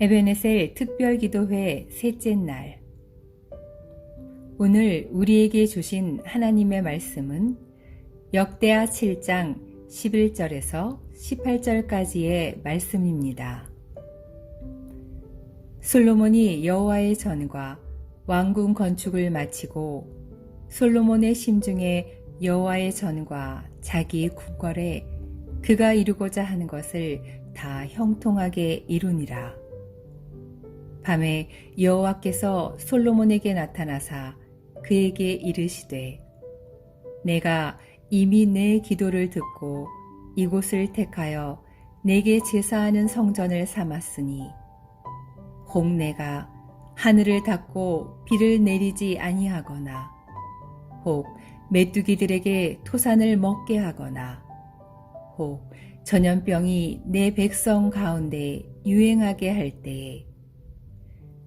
에베네셀 특별기도회 셋째 날. 오늘 우리에게 주신 하나님의 말씀은 역대하 7장 11절에서 18절까지의 말씀입니다. 솔로몬이 여호와의 전과 왕궁 건축을 마치고 솔로몬의 심중에 여호와의 전과 자기 궁궐에 그가 이루고자 하는 것을 다 형통하게 이루니라. 밤에 여호와께서 솔로몬에게 나타나사 그에게 이르시되 내가 이미 내 기도를 듣고 이곳을 택하여 내게 제사하는 성전을 삼았으니 혹 내가 하늘을 닫고 비를 내리지 아니하거나 혹 메뚜기들에게 토산을 먹게 하거나 혹 전염병이 내 백성 가운데 유행하게 할 때에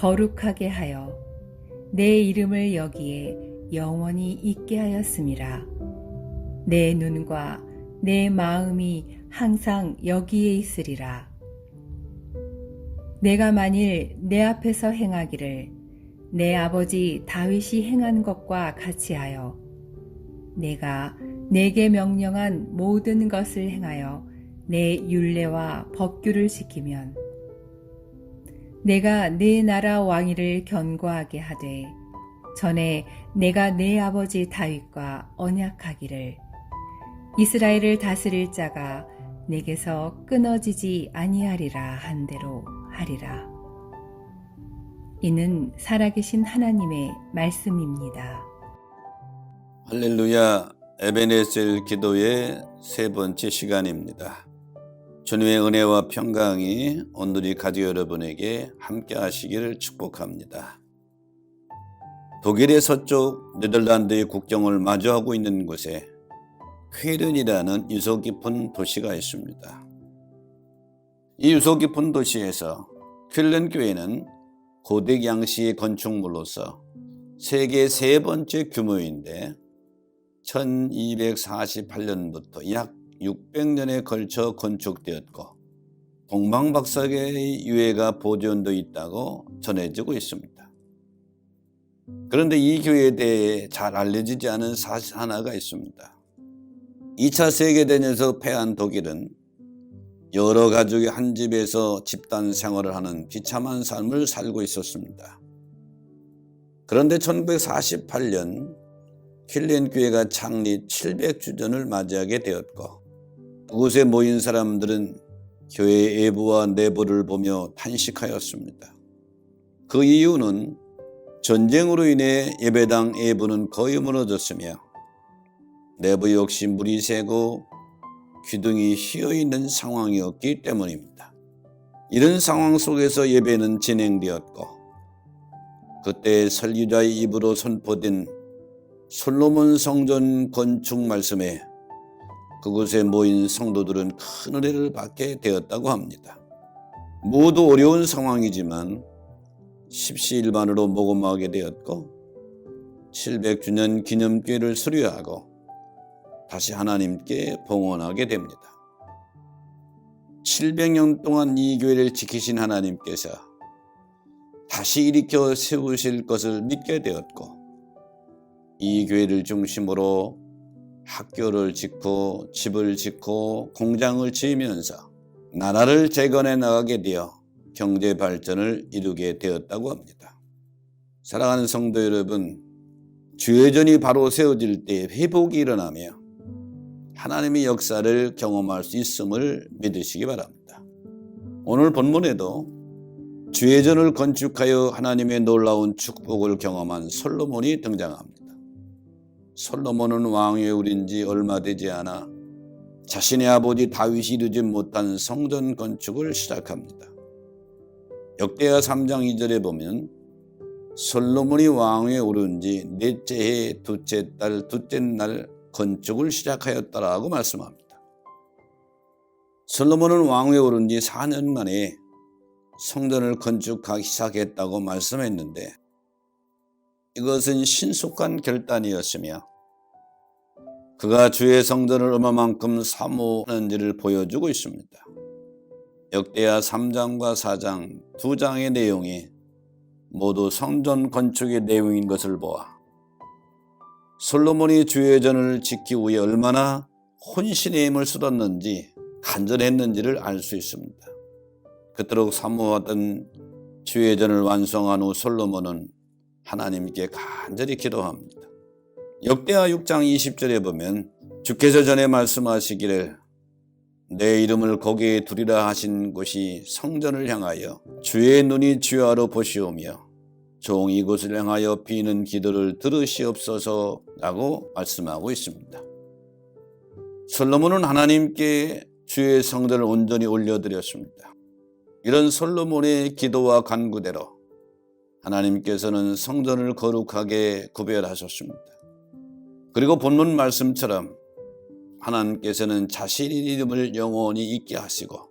거룩하게 하여 내 이름을 여기에 영원히 있게 하였음이라. 내 눈과 내 마음이 항상 여기에 있으리라. 내가 만일 내 앞에서 행하기를 내 아버지 다윗이 행한 것과 같이 하여 내가 내게 명령한 모든 것을 행하여 내 율례와 법규를 지키면 내가 내 나라 왕위를 견고하게 하되 전에 내가 내 아버지 다윗과 언약하기를 이스라엘을 다스릴 자가 내게서 끊어지지 아니하리라 한 대로 하리라. 이는 살아계신 하나님의 말씀입니다. 할렐루야 에베네셀 기도의 세 번째 시간입니다. 주님의 은혜와 평강이 오늘이 가족 여러분에게 함께 하시기를 축복합니다. 독일의 서쪽 네덜란드의 국경을 마주하고 있는 곳에 쾌른이라는 유서 깊은 도시가 있습니다. 이 유서 깊은 도시에서 퀼렌 교회는 고대 양시의 건축물로서 세계 세 번째 규모인데 1248년부터 약 600년에 걸쳐 건축되었고 동방박사계의 유해가 보존되어 있다고 전해지고 있습니다. 그런데 이 교회에 대해 잘 알려지지 않은 사실 하나가 있습니다. 2차 세계대전에서 패한 독일은 여러 가족이 한 집에서 집단 생활을 하는 비참한 삶을 살고 있었습니다. 그런데 1948년 킬렌 교회가 창립 700주년을 맞이하게 되었고 그곳에 모인 사람들은 교회의 외부와 내부를 보며 탄식하였습니다. 그 이유는 전쟁으로 인해 예배당 외부는 거의 무너졌으며 내부 역시 물이 새고 기둥이 휘어 있는 상황이었기 때문입니다. 이런 상황 속에서 예배는 진행되었고 그때 설교자의 입으로 선포된 솔로몬 성전 건축 말씀에 그곳에 모인 성도들은 큰 은혜를 받게 되었다고 합니다. 모두 어려운 상황이지만 십시일반으로 모금하게 되었고 700주년 기념교회를 수료하고 다시 하나님께 봉헌하게 됩니다. 700년 동안 이 교회를 지키신 하나님께서 다시 일으켜 세우실 것을 믿게 되었고 이 교회를 중심으로 학교를 짓고 집을 짓고 공장을 지으면서 나라를 재건해 나가게 되어 경제 발전을 이루게 되었다고 합니다. 사랑하는 성도 여러분, 주회전이 바로 세워질 때 회복이 일어나며 하나님의 역사를 경험할 수 있음을 믿으시기 바랍니다. 오늘 본문에도 주회전을 건축하여 하나님의 놀라운 축복을 경험한 솔로몬이 등장합니다. 솔로몬은 왕위에 오른 지 얼마 되지 않아 자신의 아버지 다윗이 이루지 못한 성전 건축을 시작합니다. 역대하 3장 2절에 보면 솔로몬이 왕위에 오른 지 넷째 해 둘째 달 둘째 날 건축을 시작하였다라고 말씀합니다. 솔로몬은 왕위에 오른 지 4년 만에 성전을 건축하기 시작했다고 말씀했는데 이것은 신속한 결단이었으며 그가 주의 성전을 얼마만큼 사모하는지를 보여주고 있습니다. 역대하 3장과 4장 두 장의 내용이 모두 성전 건축의 내용인 것을 보아 솔로몬이 주의 전을 지키기 위해 얼마나 혼신의 힘을 쏟았는지 간절했는지를 알 수 있습니다. 그토록 사모하던 주의 전을 완성한 후 솔로몬은 하나님께 간절히 기도합니다. 역대하 6장 20절에 보면 주께서 전에 말씀하시기를 내 이름을 거기에 두리라 하신 곳이 성전을 향하여 주의 눈이 주하로 보시오며 종이 이곳을 향하여 비는 기도를 들으시옵소서라고 말씀하고 있습니다. 솔로몬은 하나님께 주의 성전을 온전히 올려드렸습니다. 이런 솔로몬의 기도와 간구대로 하나님께서는 성전을 거룩하게 구별하셨습니다. 그리고 본문 말씀처럼 하나님께서는 자신의 이름을 영원히 있게 하시고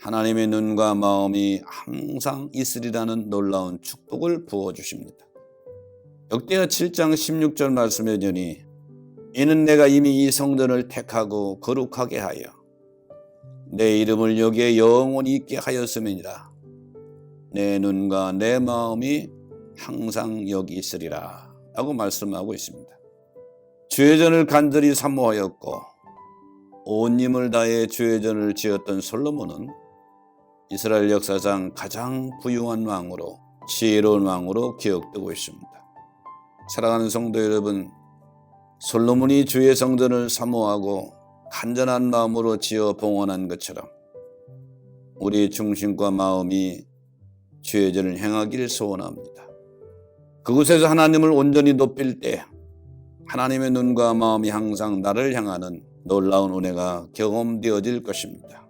하나님의 눈과 마음이 항상 있으리라는 놀라운 축복을 부어 주십니다. 역대하 7장 16절 말씀에 보니 이는 내가 이미 이 성전을 택하고 거룩하게 하여 내 이름을 여기에 영원히 있게 하였음이니라. 내 눈과 내 마음이 항상 여기 있으리라. 라고 말씀하고 있습니다. 주의 전을 간절히 사모하였고 온 힘을 다해 주의 전을 지었던 솔로몬은 이스라엘 역사상 가장 부유한 왕으로 지혜로운 왕으로 기억되고 있습니다. 사랑하는 성도 여러분, 솔로몬이 주의 성전을 사모하고 간절한 마음으로 지어 봉헌한 것처럼 우리의 중심과 마음이 주의 전을 행하기를 소원합니다. 그곳에서 하나님을 온전히 높일 때 하나님의 눈과 마음이 항상 나를 향하는 놀라운 은혜가 경험되어질 것입니다.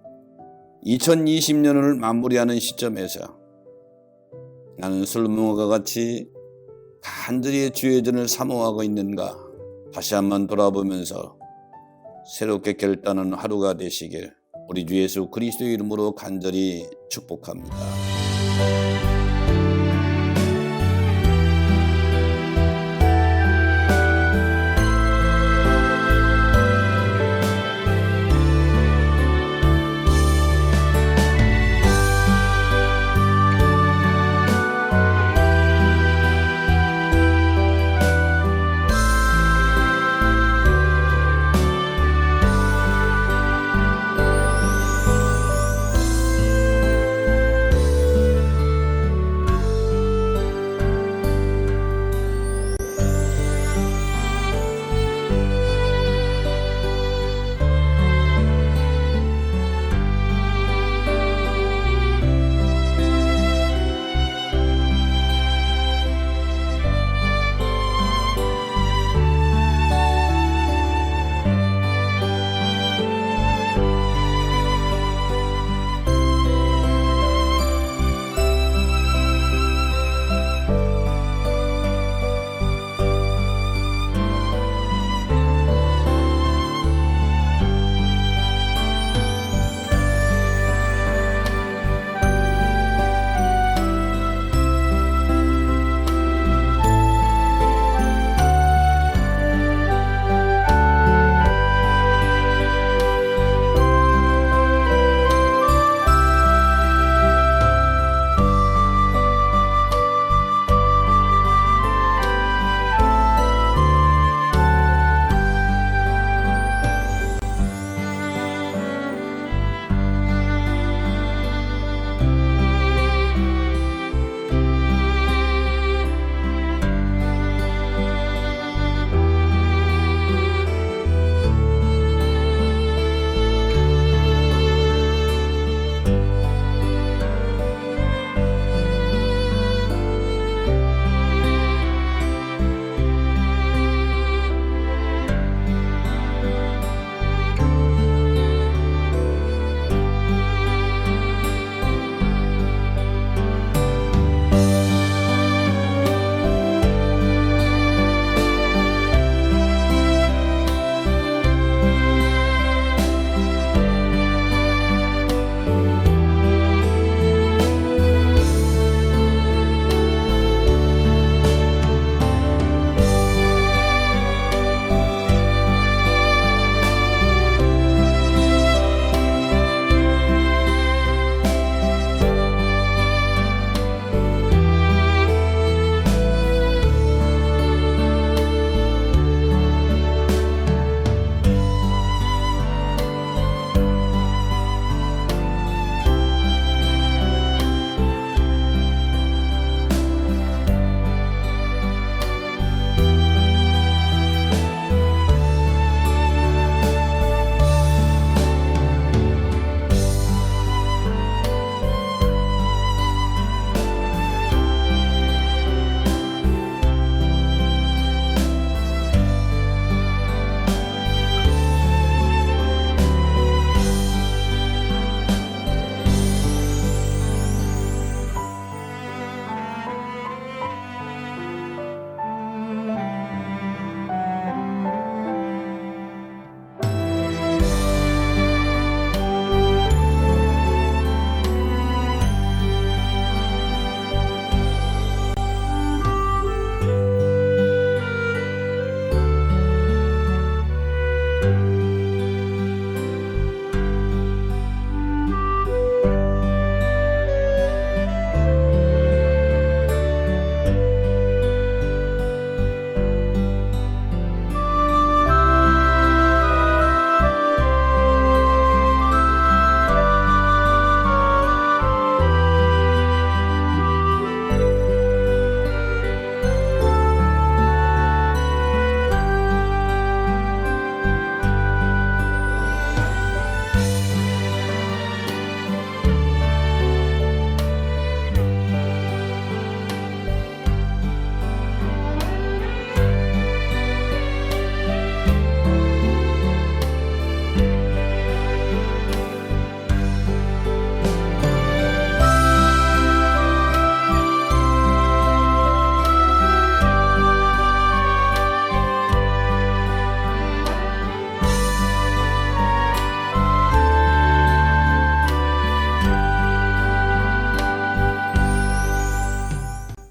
2020년을 마무리하는 시점에서 나는 솔로몬과 같이 간절히 주의 전을 사모하고 있는가 다시 한번 돌아보면서 새롭게 결단하는 하루가 되시길 우리 주 예수 그리스도의 이름으로 간절히 축복합니다.